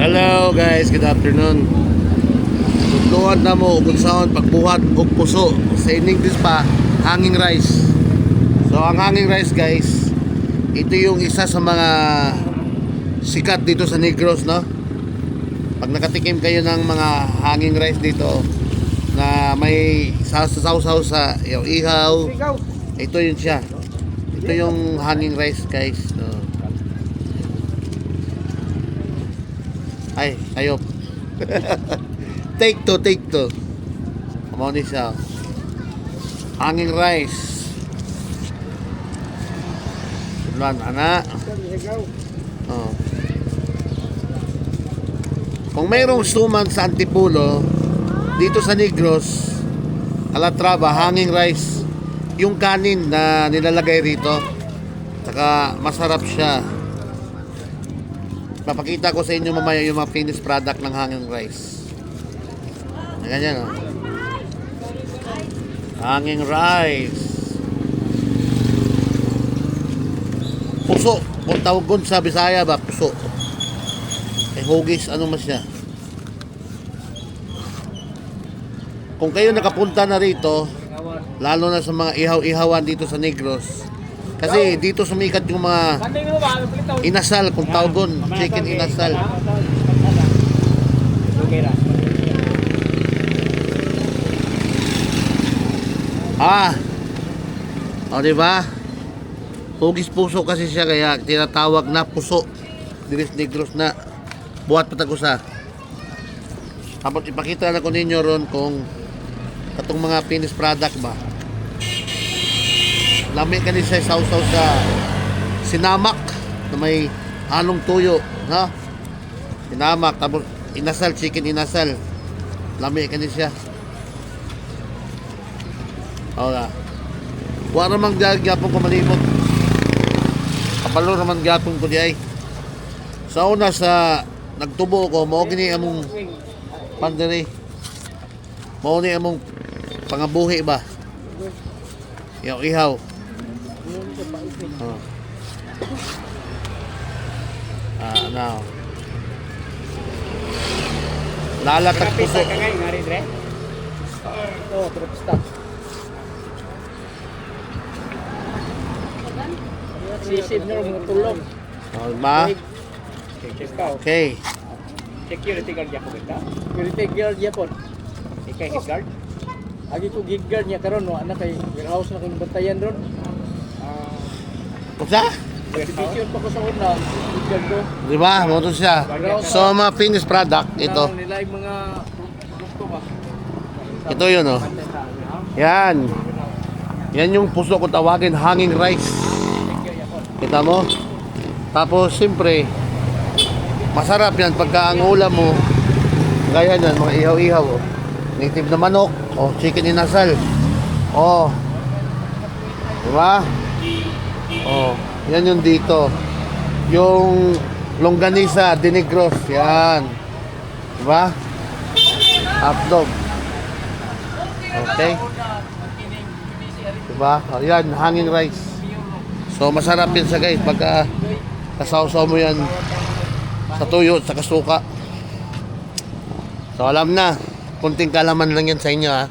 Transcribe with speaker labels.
Speaker 1: Hello guys, good afternoon. Tudluan na mo kung saan pagbuhat og puso. Sa English pa, hanging rice. So ang hanging rice guys, ito yung isa sa mga sikat dito sa Negros, no? Pag nakatikim kayo ng mga hanging rice dito na may sausaw sa ihaw, ito yun siya. Ito yung hanging rice guys. No? Ay, ayop. take to, take to. Come on, siya. Hanging rice. Tulan, ana. Oh. Kung mayroong suman sa Antipulo, dito sa Negros, Alatrava, hanging rice, yung kanin na nilalagay rito, saka masarap siya. Papakita ko sa inyo mamaya yung mga finished product ng hanging rice. Ganyan oh. Hanging rice. Puso. Kung tawag sa Bisaya ba, puso. Eh, hugis, ano mas siya? Kung kayo nakapunta na rito, lalo na sa mga ihaw-ihawan dito sa Negros, kasi dito sumikat yung mga inasal, kung tawagon, chicken inasal. Ah. O, di ba? Hugis puso kasi siya kaya tinatawag na puso. Diris Negros na buhat patagusa. Tapos ipakita na ko ninyo ron kung katong mga finished product ba. Lami ka ni sa sausaw sa sinamak na may halong tuyo, ha? Sinamak tapos inasal, chicken inasal. Lami ka ni siya. Wala. Wa naman gyapon ko malibot. Kapalo naman gyapon ko di ay. Sa una sa nagtubo ko, mao gini among pandiri. Mao ni among pangabuhi ba. Ihaw ihaw. Oh. Ah, now. Lalatag puso.
Speaker 2: Oh, trip stop. Sisib na mga tulong.
Speaker 1: Oh, ba?
Speaker 2: Ikaw,
Speaker 1: Okay.
Speaker 2: security guard ko kita. Security guard po. Ikaw guard. Agi ko gig guard niya karon no anak kay warehouse na kong bantayan ron.
Speaker 1: Kusa?
Speaker 2: division pa ko sa una.
Speaker 1: Di ba? Moto siya. So, mga finished product, ito.
Speaker 2: Nila yung mga produkto ba.
Speaker 1: Ito yun, oh. Yan. Yan yung puso ko tawagin, hanging rice. Kita mo? Tapos, siyempre, masarap yan pagka ang ulam mo, gaya yan, mga ihaw-ihaw, oh. Native na manok, oh, chicken inasal. Oh. Di ba? Oh, yan yung dito. Yung longganisa, dinigros, yan. Di ba? Hotdog. Okay. Diba? O, yan, hanging rice. So, masarap yan sa guys. Pagka kasawsaw mo yan sa tuyo sa kasuka. So, alam na. Kunting kalaman lang yan sa inyo ha.